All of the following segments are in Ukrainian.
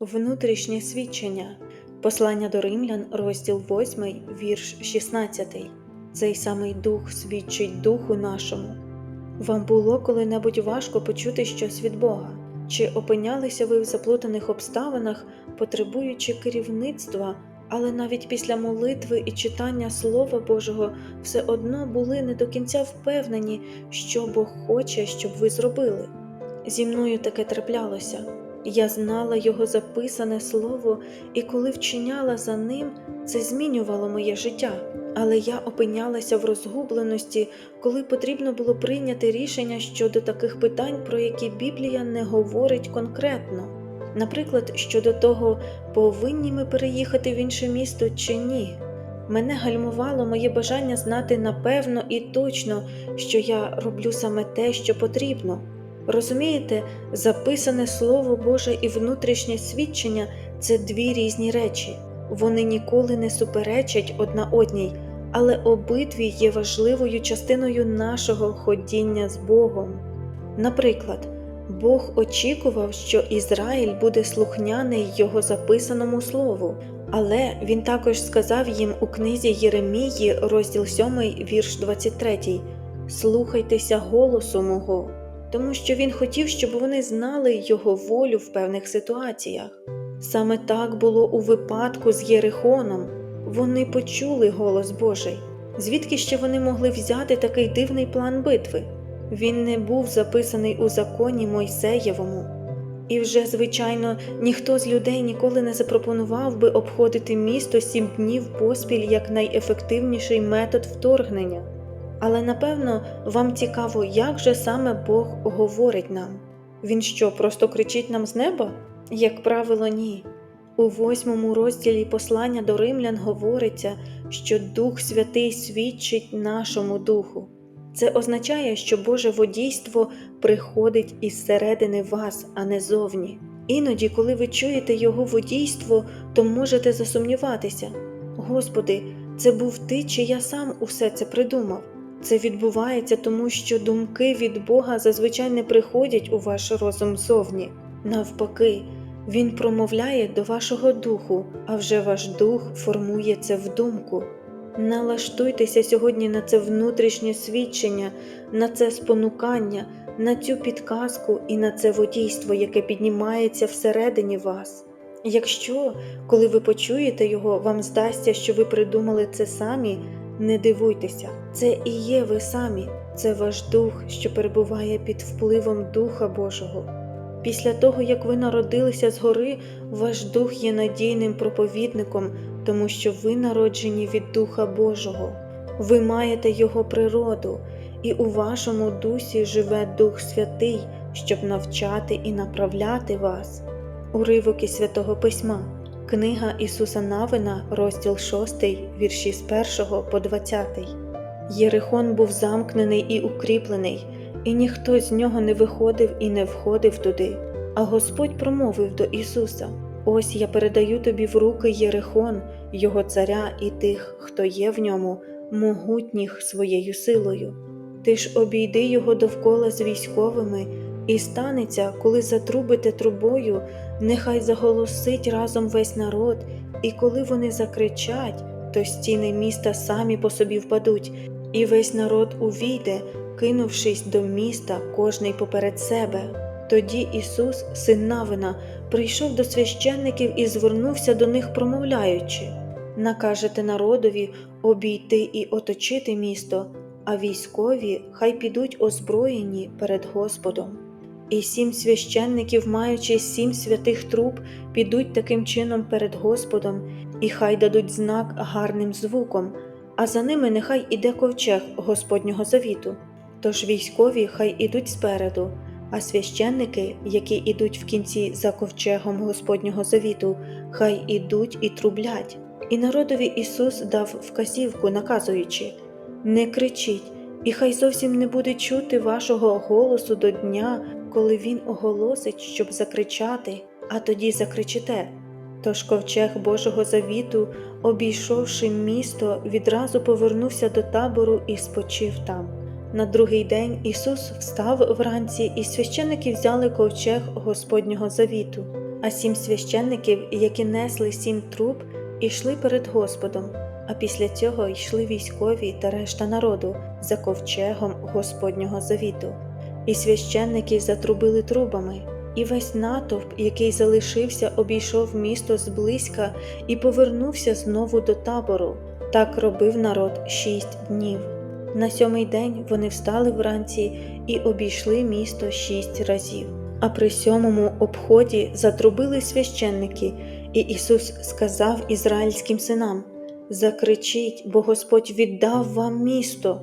Внутрішнє свідчення. Послання до римлян, розділ 8, вірш 16. Цей самий дух свідчить духу нашому. Вам було коли-небудь важко почути щось від Бога? Чи опинялися ви в заплутаних обставинах, потребуючи керівництва, але навіть після молитви і читання Слова Божого все одно були не до кінця впевнені, що Бог хоче, щоб ви зробили? Зі мною таке траплялося. Я знала його записане слово, і коли вчиняла за ним, це змінювало моє життя. Але я опинялася в розгубленості, коли потрібно було прийняти рішення щодо таких питань, про які Біблія не говорить конкретно. Наприклад, щодо того, повинні ми переїхати в інше місто чи ні. Мене гальмувало моє бажання знати напевно і точно, що я роблю саме те, що потрібно. Розумієте, записане Слово Боже і внутрішнє свідчення це дві різні речі. Вони ніколи не суперечать одна одній, але обидві є важливою частиною нашого ходіння з Богом. Наприклад, Бог очікував, що Ізраїль буде слухняний його записаному слову, але він також сказав їм у книзі Єремії, розділ 7, вірш 23: Слухайтеся голосу мого тому що він хотів, щоб вони знали його волю в певних ситуаціях. Саме так було у випадку з Єрихоном. Вони почули голос Божий. Звідки ще вони могли взяти такий дивний план битви? Він не був записаний у законі Мойсеєвому. І вже, звичайно, ніхто з людей ніколи не запропонував би обходити місто сім днів поспіль як найефективніший метод вторгнення. Але напевно вам цікаво, як же саме Бог говорить нам. Він що, просто кричить нам з неба? Як правило, ні. У восьмому розділі послання до римлян говориться, що Дух Святий свідчить нашому духу. Це означає, що Боже водійство приходить із середини вас, а не зовні. Іноді, коли ви чуєте Його водійство, то можете засумніватися: Господи, це був ти, чи я сам усе це придумав? Це відбувається тому, що думки від Бога зазвичай не приходять у ваш розум зовні. Навпаки, Він промовляє до вашого духу, а вже ваш дух формує це в думку. Налаштуйтеся сьогодні на це внутрішнє свідчення, на це спонукання, на цю підказку і на це водійство, яке піднімається всередині вас. Якщо, коли ви почуєте його, вам здасться, що ви придумали це самі. Не дивуйтеся, це і є ви самі, це ваш дух, що перебуває під впливом Духа Божого. Після того, як ви народилися згори, ваш дух є надійним проповідником, тому що ви народжені від Духа Божого, ви маєте Його природу, і у вашому дусі живе Дух Святий, щоб навчати і направляти вас. Уривок із Святого Письма. Книга Ісуса Навина, розділ 6, вірші з 1 по 20. Єрихон був замкнений і укріплений, і ніхто з нього не виходив і не входив туди. А Господь промовив до Ісуса: Ось я передаю тобі в руки Єрихон, його царя і тих, хто є в ньому, могутніх своєю силою. Ти ж обійди його довкола з військовими. І станеться, коли затрубите трубою, нехай заголосить разом весь народ, і коли вони закричать, то стіни міста самі по собі впадуть, і весь народ увійде, кинувшись до міста, кожний поперед себе. Тоді Ісус, син Навина, прийшов до священників і звернувся до них, промовляючи накажете народові обійти і оточити місто, а військові хай підуть озброєні перед Господом. І сім священників, маючи сім святих труб, підуть таким чином перед Господом, і хай дадуть знак гарним звуком, а за ними нехай іде ковчег Господнього завіту. Тож військові хай ідуть спереду, а священники, які ідуть в кінці за ковчегом Господнього завіту, хай ідуть і трублять. І народові Ісус дав вказівку, наказуючи Не кричіть, і хай зовсім не буде чути вашого голосу до дня, коли він оголосить, щоб закричати, а тоді закричите. Тож ковчег Божого завіту, обійшовши місто, відразу повернувся до табору і спочив там. На другий день Ісус встав вранці, і священники взяли ковчег Господнього завіту. а сім священників, які несли сім труб, ішли перед Господом, а після цього йшли військові та решта народу за ковчегом Господнього завіту. І священники затрубили трубами, і весь натовп, який залишився, обійшов місто зблизька і повернувся знову до табору. Так робив народ шість днів. На сьомий день вони встали вранці і обійшли місто шість разів. А при сьомому обході затрубили священники, і Ісус сказав ізраїльським синам: Закричіть, бо Господь віддав вам місто.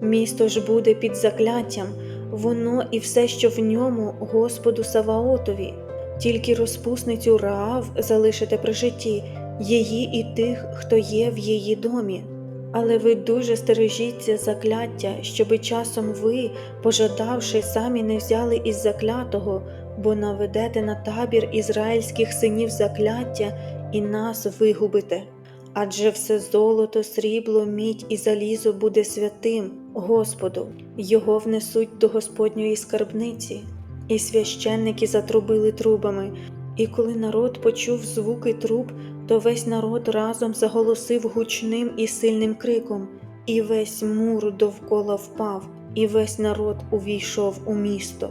Місто ж буде під закляттям, воно і все, що в ньому, Господу Саваотові. Тільки розпусницю Раав залишите при житті, її і тих, хто є в її домі. Але ви дуже стережіться закляття, щоби часом ви, пожадавши, самі не взяли із заклятого, бо наведете на табір ізраїльських синів закляття і нас вигубите. Адже все золото, срібло, мідь і залізо буде святим Господу, його внесуть до Господньої скарбниці. І священники затрубили трубами, і коли народ почув звуки труб, то весь народ разом заголосив гучним і сильним криком, і весь мур довкола впав, і весь народ увійшов у місто.